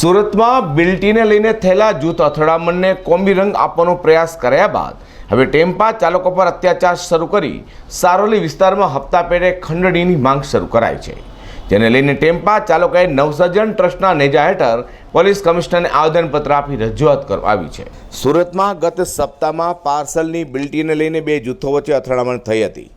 સુરતમાં બિલ્ટીને લઈને થયેલા જૂથ અથડામણને કોમ્બી રંગ આપવાનો પ્રયાસ કર્યા બાદ, હવે ટેમ્પા ચાલકો પર અત્યાચાર શરૂ કરી સારોલી વિસ્તારમાં હપ્તા પેટે ખંડણીની માંગ શરૂ કરાઈ છે. જેને લઈને ટેમ્પા ચાલકોએ નવસર્જન ટ્રસ્ટના નેજા હેઠળ પોલીસ કમિશનરને આવેદનપત્ર આપી રજૂઆત કરવા આવી છે. સુરતમાં ગત સપ્તાહમાં પાર્સલની બિલ્ટીને લઈને બે જૂથો વચ્ચે અથડામણ થઈ હતી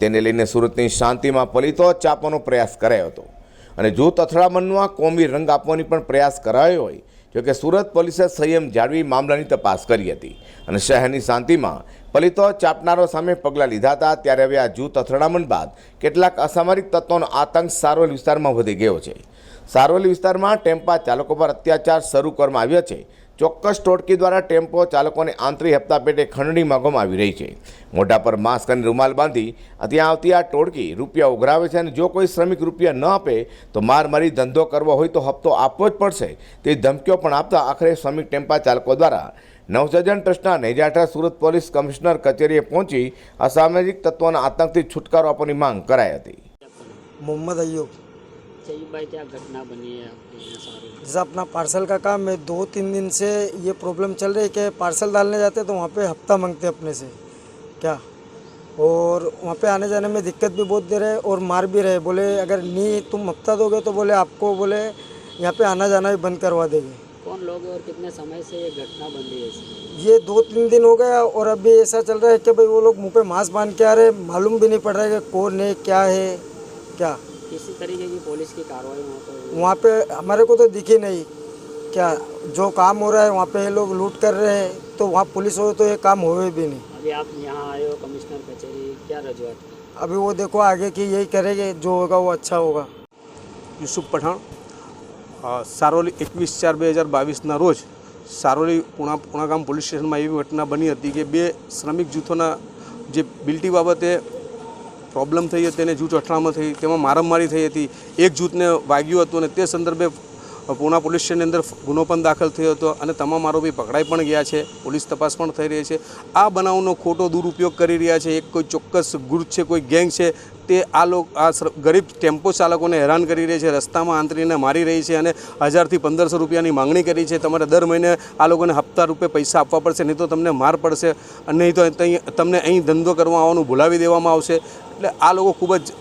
તેને લઈને સુરતની શાંતિમાં પલિતો ચાપવાનો પ્રયાસ કરાયો હતો. અને જો તથડામણમાં કોમી રંગ આપવાની પણ પ્રયાસ કરાયો હોય જોકે સુરત પોલીસે સંયમ જાળવી મામલાની તપાસ કરી હતી. અને શહેરની શાંતિમાં પલિતો ચાપનારો સામે પગલાં લીધા હતા, ત્યારે હવે આ જૂથ અથડામણ બાદ કેટલાક અસામરિક તત્વોનો આતંક સારવલ વિસ્તારમાં વધી ગયો છે. સારોલી વિસ્તારમાં ટેમ્પા ચાલકો પર અત્યાચાર શરૂ કરવામાં આવ્યો છે. ચોક્કસ ટોટકી દ્વારા ટેમ્પો ચાલકોને આંતરી હપ્તા પેટે ખંડણી માગવામાં આવી રહી છે. મોઢા પર માસ્ક અને રૂમાલ બાંધી ત્યાં આવતી આ ટોળકી રૂપિયા ઉઘરાવે છે અને જો કોઈ શ્રમિક રૂપિયા ન આપે તો માર મારી ધંધો કરવો હોય તો હપ્તો આપવો જ પડશે. તે ધમકીઓ પણ આપતા આખરે શ્રમિક ટેમ્પા ચાલકો દ્વારા નવસર્જન ટ્રસ્ટના નેજાઠા સુરત પોલીસ કમિશનર કચેરીએ પહોંચી અસામાજિક તત્વોના આતંકથી છુટકારો આપવાની માંગ કરાઈ હતી. મોહમ્મદ અયુબ चाहिए भाई क्या घटना बनी है आपके जैसा अपना पार्सल का काम है दो तीन दिन से ये प्रॉब्लम चल रही है कि पार्सल डालने जाते तो वहाँ पे हफ़्ता मांगते अपने से। क्या? और वहाँ पे आने जाने में दिक्कत भी बहुत दे रहे और मार भी रहे बोले अगर नहीं तुम हफ़्ता दोगे तो बोले आपको बोले यहाँ पे आना जाना भी बंद करवा देंगे। कौन लोग और कितने समय से ये घटना बन रही है ये दो तीन दिन हो गया और अभी ऐसा चल रहा है कि भाई वो लोग मुँह पे मास्क बाँध के आ रहे हैं। मालूम भी नहीं पड़ रहा है कि कौन है क्या है क्या? किसी तरीके की पुलिस की कार्रवाई वहाँ पर वहाँ पे हमारे को तो दिखी नहीं क्या जो काम हो रहा है वहाँ पे ये लोग लूट कर रहे हैं तो वहाँ पुलिस हो तो ये काम होए भी नहीं अभी आप यहाँ आए हो कमिश्नर कचहरी क्या रजूआत की? अभी वो देखो आगे की यही करेंगे जो होगा वो अच्छा होगा યુસુફ પઠાણ અ, સારોલી એકવીસ ચાર બે હજાર બાવીસના રોજ સારોલી પુણા પુણાગામ પોલીસ સ્ટેશનમાં એવી ઘટના બની હતી કે બે શ્રમિક જૂથોના જે બિલ્ટી બાબતે પ્રોબ્લેમ થઈ હતી અને જૂથ અથડામણ થઈ તેમાં મારામારી થઈ હતી. એક જૂથને વાગ્યું હતું અને તે સંદર્ભે પૂના પોલીસ સ્ટેશનની અંદર ગુનો પણ દાખલ થયો હતો અને તમામ આરોપી પકડાઈ પણ ગયા છે. પોલીસ તપાસ પણ થઈ રહી છે. આ બનાવનો ખોટો દુરુપયોગ કરી રહ્યા છે. એક કોઈ ચોક્કસ ગ્રુપ છે, કોઈ ગેંગ છે, તે આ લોકો, આ ગરીબ ટેમ્પો ચાલકોને હેરાન કરી રહી છે, રસ્તામાં આંતરીને મારી રહી છે અને હજારથી પંદરસો રૂપિયાની માંગણી કરી છે. તમારે દર મહિને આ લોકોને હપ્તા રૂપે પૈસા આપવા પડશે, નહીં તો તમને માર પડશે અને નહીં તો તમને અહીં ધંધો કરવા આવવાનું ભૂલાવી દેવામાં આવશે. એટલે આ લોકો ખૂબ જ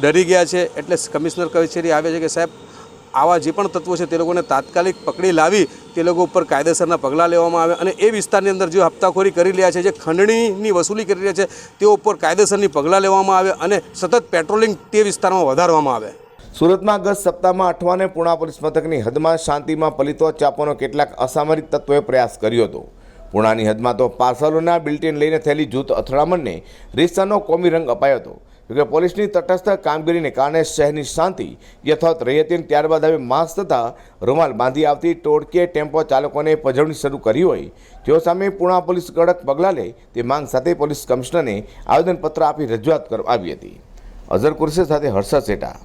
ડરી ગયા છે. એટલે કમિશનર કચેરી આવે છે કે સાહેબ આવા જે પણ તત્વો છે તે લોકોને તાત્કાલિક પકડી લાવી તે લોકો ઉપર કાયદેસરના પગલાં લેવામાં આવે અને એ વિસ્તારની અંદર જે હપ્તાખોરી કરી રહ્યા છે, જે ખંડણીની વસૂલી કરી રહ્યા છે, તેઓ ઉપર કાયદેસરની પગલાં લેવામાં આવે અને સતત પેટ્રોલિંગ તે વિસ્તારમાં વધારવામાં આવે સુરતમાં ગત સપ્તાહમાં અઠવાને પુણા પોલીસ મથકની હદમાં શાંતિમાં પલિતો ચાપવાનો કેટલાક અસામરિક તત્વોએ પ્રયાસ કર્યો હતો. પુણાની હદમાં તો પાર્સલોના બિલ્ટીન લઈને થયેલી જૂથ અથડામણને રીસાનો કોમી રંગ અપાયો હતો. જોકે પોલીસની તટસ્થ કામગીરીને કારણે શહેરની શાંતિ યથાવત રહી હતી અને ત્યારબાદ હવે માસ્ક તથા રૂમાલ બાંધી આવતી ટોળકીએ ટેમ્પો ચાલકોને પજવણી શરૂ કરી હોય, તેઓ સામે પૂણા પોલીસ કડક પગલાં લે તે માંગ સાથે પોલીસ કમિશનરને આવેદનપત્ર આપી રજૂઆત કરવામાં આવી હતી. અઝર કુરશી સાથે હર્ષદ સેટા.